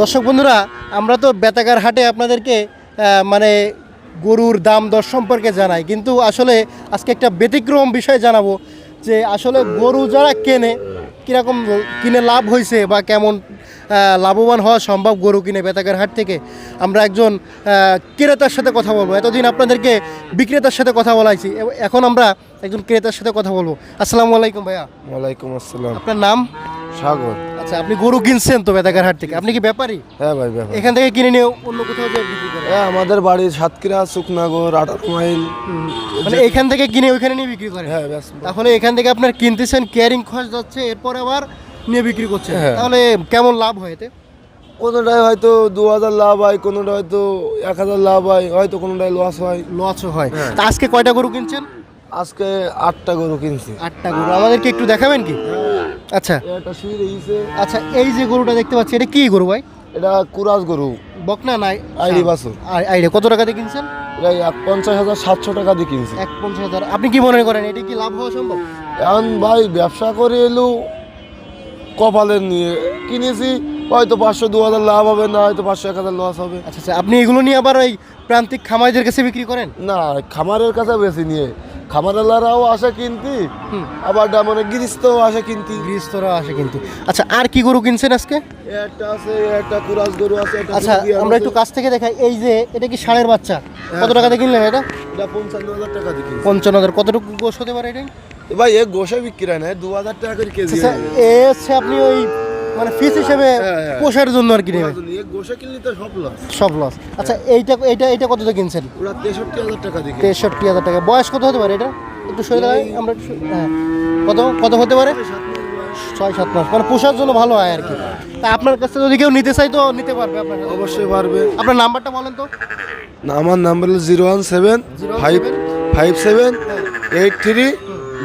দর্শক বন্ধুরা আমরা তো বেতাগার হাটে আপনাদেরকে মানে গরুর দাম দর সম্পর্কে জানাই। কিন্তু আসলে আজকে একটা ব্যতিক্রম বিষয় জানাব যে আসলে গরু যারা কেনে কীরকম কিনে লাভ হয়েছে বা কেমন লাভবান হওয়া সম্ভব গরু কিনে বেতাগার হাট থেকে আমরা একজন ক্রেতার সাথে কথা বলব। এতদিন আপনাদেরকে বিক্রেতার সাথে কথা বলাইছি এখন আমরা একজন ক্রেতার সাথে কথা বলব। আসসালামু আলাইকুম ভাইয়া। ওয়ালাইকুম আসসালাম। আপনার নাম? সাগর। আচ্ছা আপনি গরু কিনছেন তো বেতাগার হাট থেকে? আপনি কি ব্যাপারী? হ্যাঁ ভাই ব্যাপার। এখান থেকে কিনে নিয়ে অন্য কোথাও যে বিক্রি করে হ্যাঁ আমাদের বাড়ির সাতক্ষীরা শুকনাগর আঠারো মাইল। মানে এখান থেকে কিনে ওইখানে নিয়ে বিক্রি করে হ্যাঁ ব্যাস। তাহলে এখান থেকে আপনার কিনতেছেন কেয়ারিং খরচ যাচ্ছে এরপর আবার নিয়ে বিক্রি করছেন। হ্যাঁ। তাহলে কেমন লাভ হয় এতে? কোনোটায় হয়তো দু হাজার লাভ হয় কোনোটা হয়তো এক হাজার লাভ হয় হয়তো কোনোটায় লস হয়। লসও হয়। হ্যাঁ। তা আজকে কয়টা গরু কিনছেন? আজকে আটটা গরু কিনছি। আটটা গরু। আমাদেরকে একটু দেখাবেন কি? আচ্ছা। এটা রয়েছে আচ্ছা এই যে গরুটা দেখতে পাচ্ছি এটা কি গরু ভাই? এটা কুরাজ গরু। বকনা নাই আইডি বাছুর। আইডিয়া কত টাকা দিয়ে কিনছেন? এটা এক পঞ্চাশ হাজার সাতশো টাকা দিয়ে কিনছি। এক পঞ্চাশ হাজার। আপনি কি মনে করেন এটা কি লাভ হওয়া সম্ভব? এখন ভাই ব্যবসা করে এলো কপালের নিয়ে কিনেছি হয়তো পাঁচশো দু হাজার লাভ হবে না হয়তো পাঁচশো এক হাজার লস হবে। আচ্ছা আচ্ছা আপনি এগুলো নিয়ে আবার ওই প্রান্তিক খামারিদের কাছে বিক্রি করেন? না খামারের কাছে বেশি নিয়ে। খামারালারাও আসে কিনতি আবার মানে গৃহস্থও আসে কিনতি। গৃহস্থরা আসে কিন্তু। আচ্ছা আর কি গরু কিনছেন আজকে? একটা আছে একটা কুরাজ গরু আছে আচ্ছা আমরা একটু কাছ থেকে দেখাই। এই যে এটা কি ষাঁড়ের বাচ্চা? কত টাকা দিয়ে কিনলেন এটা? এটা পঞ্চান্ন হাজার টাকা দিয়ে কিনছি। পঞ্চান্ন হাজার কতটুকু গোস হতে পারে এটা? ভাই এ গোসে বিক্রি হয় না দু হাজার টাকা করে কেজি আচ্ছা এ হচ্ছে আপনি ওই মানে ফিস হিসেবে হ্যাঁ, হ্যাঁ। পোষার জন্য আর কি কিনলে তো সব লস সব লস আচ্ছা এইটা এইটা এইটা কত দিয়ে কিনছেন? ওরা তেষট্টি হাজার টাকা দিয়ে। তেষট্টি হাজার টাকা। বয়স কত হতে পারে এটা? একটু সরে দাঁড়াই আমরা হ্যাঁ। কত কত হতে পারে? ছয় সাত মাস মানে পোষার জন্য ভালো হয় আর কি। তা আপনার কাছে যদি কেউ নিতে চাই তো নিতে পারবে আপনার অবশ্যই পারবে। আপনার নাম্বারটা বলেন তো। না, আমার নাম্বার হলো zero one seven five five seven eight three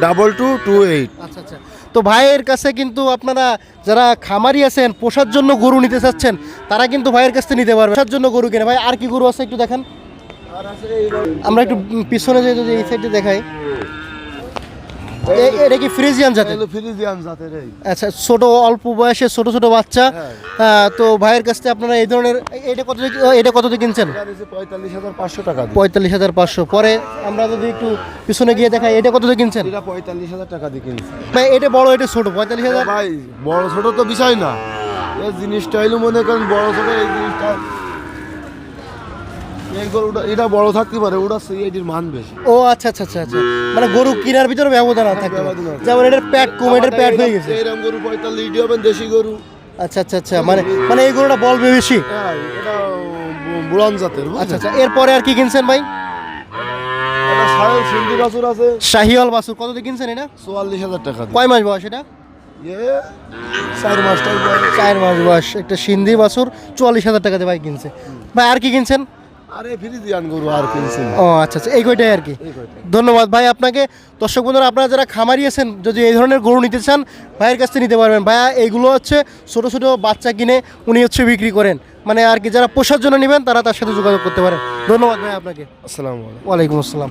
double two two eight. আচ্ছা আচ্ছা। তো ভাইয়ের কাছে কিন্তু আপনারা যারা খামারি আছেন, পোষার জন্য গরু নিতে চাচ্ছেন, তারা কিন্তু ভাইয়ের কাছ থেকে নিতে পারবে। পোষার জন্য গরু কিনে। ভাই, আর কি গরু আছে একটু দেখেন। আমরা একটু পিছনে যে যদি এই সাইডে দেখাই। এটা কি ফ্রিজিয়ান জাতের? ফ্রিজিয়ান জাতের আচ্ছা ছোট অল্প বয়সে ছোট ছোট বাচ্চা। হ্যাঁ। তো ভাইয়ের কাছ থেকে আপনারা এই ধরনের এটা কত এটা কত কিনছেন? পঁয়তাল্লিশ হাজার পাঁচশো টাকা পঁয়তাল্লিশ হাজার পাঁচশো। পরে আমরা যদি একটু পিছনে গিয়ে দেখাই এটা কত কিনছেন? এটা পঁয়তাল্লিশ হাজার টাকা দিয়ে কিনছি। ভাই এটা বড় এটা ছোট পঁয়তাল্লিশ হাজার ভাই বড় ছোট তো বিষয় না। এই জিনিসটা হইল মনে করেন বড় ছোট এই জিনিসটা এই গরুটা এটা বড় থাকতে পারে ওটা সিআইডির মান বেশি। ও আচ্ছা আচ্ছা আচ্ছা আচ্ছা। মানে গরু কেনার ভিতরে ব্যবধান আছে থাকতে পারে। যেমন এটার প্যাট কম এটার প্যাট হয়ে গেছে। এরকম গরু পঁয়তাল্লিশ দিয়ে হবেন দেশি গরু। আচ্ছা আচ্ছা আচ্ছা মানে মানে এই গরুটা বলবে বেশি। হ্যাঁ এটা বুড়ান জাতের আচ্ছা আচ্ছা এরপরে আর কি কিনছেন ভাই? সিন্ধি বাছুর আছে। শাহিওয়াল বাসুর কত দিয়ে কিনছেন এটা? চুয়াল্লিশ হাজার টাকা কয় মাস বয়স এটা? চার বয়স। চার মাস বয়স একটা সিন্ধি বাসুর চুয়াল্লিশ হাজার টাকাতে ভাই কিনছে। ভাই আর কি কিনছেন? আরে ফ্রিজিয়ান গরু আর কিনছি ও আচ্ছা আচ্ছা এই কয়টাই আর কি? ধন্যবাদ ভাই আপনাকে। দর্শক বন্ধুরা আপনারা যারা খামারি আছেন যদি এই ধরনের গরু নিতে চান ভাইয়ের কাছ থেকে নিতে পারবেন। ভাইয়া এইগুলো হচ্ছে ছোট ছোট বাচ্চা কিনে উনি হচ্ছে বিক্রি করেন। মানে আর কি যারা পোষার জন্য নেবেন তারা তার সাথে যোগাযোগ করতে পারেন ধন্যবাদ ভাই আপনাকে। আসসালামু আলাইকুম। ওয়ালাইকুম আসসালাম।